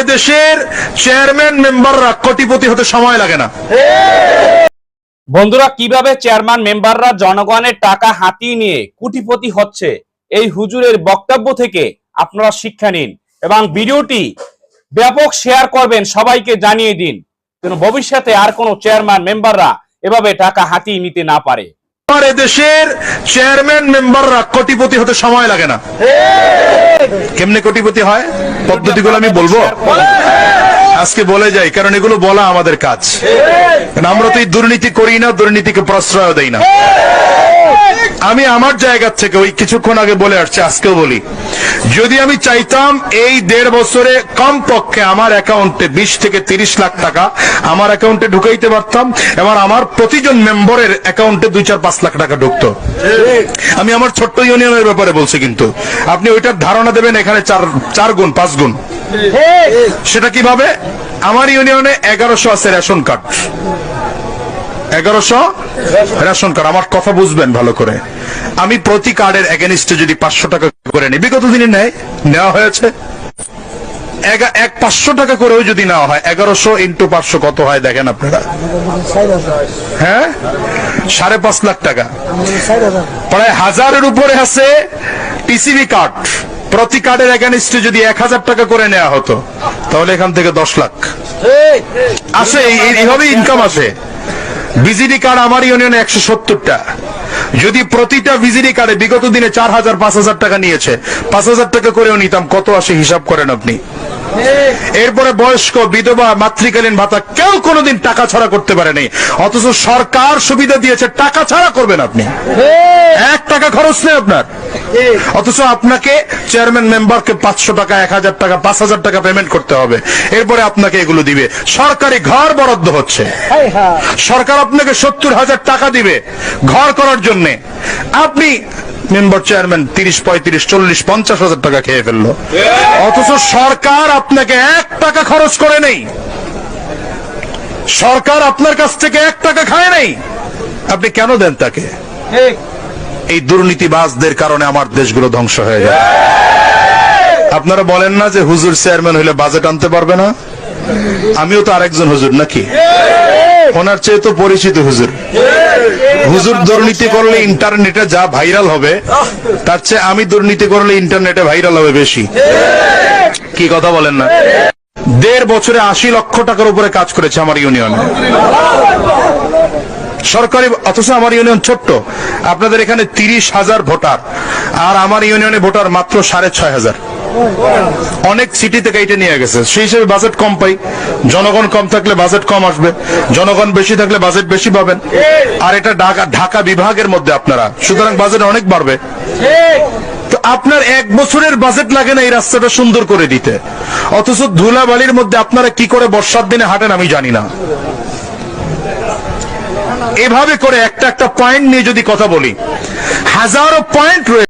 এদেশের চেয়ারম্যান মেম্বাররা কোটিপতি হতে সময় লাগে না। বন্ধুরা, কীভাবে চেয়ারম্যান মেম্বাররা জনগণের টাকা হাতিয়ে নিয়ে কোটিপতি হচ্ছে, এই হুজুরের বক্তব্য থেকে আপনারা শিক্ষা নিন এবং ভিডিওটি ব্যাপক শেয়ার করবেন, সবাইকে জানিয়ে দিন। যেন ভবিষ্যতে আর কোনো চেয়ারম্যান মেম্বাররা এভাবে টাকা হাতিয়ে নিতে না পারে। আমার এদেশের চেয়ারম্যান, মেম্বাররা কোটিপতি হতে সময় লাগে না। কেমনে কোটিপতি হয়? পদ্ধতিগুলো আমি বলব? আজকে বলে যাই, কারণ এগুলো বলা আমাদের কাজ। আমরা তো এই দুর্নীতি করি না, দুর্নীতিকে প্রশ্রয় দেই না। আমি আমার জায়গা থেকে ওই কিছুক্ষণ আগে বলে আসছি, আজকেও বলি। যদি আমি চাইতাম এই দেড় বছরে কম পক্ষে আমার অ্যাকাউন্টে বিশ থেকে তিরিশ লাখ টাকা আমার অ্যাকাউন্টে ঢুকাইতে পারতাম এবং আমার প্রতিজন মেম্বারের অ্যাকাউন্টে দুই চার পাঁচ লাখ টাকা ঢুকতো। আমি আমার ছোট্ট ইউনিয়নের ব্যাপারে বলছি কিন্তু। আপনি ওইটার ধারণা দেবেন, এখানে চার চার গুণ, পাঁচ গুণ। সেটা কীভাবে? আমার ইউনিয়নে এগারোশো আছে রেশন কার্ড। এগারোশো রেশন কার্ড আমার কথা বুঝবেন ভালো করে। আমি প্রতি কার্ডের এগেনিস্টে যদি পাঁচশো টাকা করে নিই, বিগত দিনে নেয়, নেওয়া হয়েছে। এক পাঁচশো টাকা করেও যদি নেওয়া হয়, এগারোশো ইন্টু পাঁচশো কত হয় দেখেন আপনারা। হ্যাঁ? সাড়ে পাঁচ লাখ টাকা। প্রায় হাজারের উপরে আছে টিসিবি কার্ড প্রতি কার্ডের এগেনিস্টে যদি এক হাজার টাকা করে নেওয়া হতো, তাহলে এখান থেকে দশ লাখ। আসে, এই- এই- এইভাবে ইনকাম আসে। বিজিডি কার্ড আমার ইউনিয়নে একশো সত্তরটা। যদি প্রতিটা বিজিডি কার্ডে বিগত দিনে চার হাজার পাঁচ হাজার টাকা নিয়েছে পাঁচ হাজার টাকা করেও নিতাম কত আসে হিসাব করেন আপনি? এরপরে বয়স্ক বিধবা মাতৃকালীন ভাতা কেউ কোনোদিন টাকা ছাড়া করতে পারেনি। অথচ সরকার সুবিধা দিয়েছে টাকা ছাড়া করবেন আপনি। এক টাকা খরচ নেই আপনার। অথচ আপনাকে চেয়ারম্যান মেম্বারকে পাঁচশো টাকা এক হাজার টাকা পাঁচ হাজার টাকা পেমেন্ট করতে হবে। এরপরে আপনাকে এগুলো দিবে। সরকারি ঘর বরাদ্দ হচ্ছে। সরকার আপনাকে সত্তর হাজার টাকা দিবে ঘর করার জন্য। আপনি মেম্বার চেয়ারম্যান তিরিশ পঁয়ত্রিশ চল্লিশ পঞ্চাশ হাজার টাকা খেয়ে ফেলল। অথচ সরকার আপনাকে এক টাকা খরচ করে নেই। সরকার আপনার কাছ থেকে এক টাকা খায় নেই। আপনি কেন দেন তাকে? এই দুর্নীতিবাজদের কারণে আমার দেশগুলো ধ্বংস হয়ে যায়। আপনারা বলেন না যে হুজুর চেয়ারম্যান হলে বাজেট আনতে পারবে না? আমিও তো আরেকজন হুজুর, নাকি? ওনার চেয়ে তো পরিচিত হুজুর। হুজুর দুর্নীতি করলে ইন্টারনেটে যা ভাইরাল হবে, তার চেয়ে আমি দুর্নীতি করলে ইন্টারনেটে ভাইরাল হবে বেশি। কি কথা বলেন না? দেড় বছরে আশি লক্ষ টাকার উপরে কাজ করেছে আমার ইউনিয়নে। সরকারি, অথচ আমার ইউনিয়ন ছোট্ট। আপনাদের এখানে তিরিশ হাজার ভোটার, আর আমার ইউনিয়নে ভোটার মাত্র সাড়ে ছয় হাজার। অনেক সিটি থেকে এটা নিয়ে গেছে। সেই হিসেবে বাজেট কম পাই। জনগণ কম থাকলে বাজেট কম আসবে। জনগণ বেশি থাকলে বাজেট বেশি পাবেন। আর এটা ঢাকা ঢাকা বিভাগের মধ্যে আপনারা। সুতরাং বাজেট অনেক বাড়বে। তো আপনার এক বছরের বাজেট লাগে না এই রাস্তাটা সুন্দর করে দিতে। অথচ ধুলাবালির মধ্যে আপনারা কি করে বর্ষার দিনে হাঁটেন আমি জানি না। এভাবে করে একটা একটা পয়েন্ট নিয়ে যদি কথা বলি হাজারো পয়েন্ট রয়েছে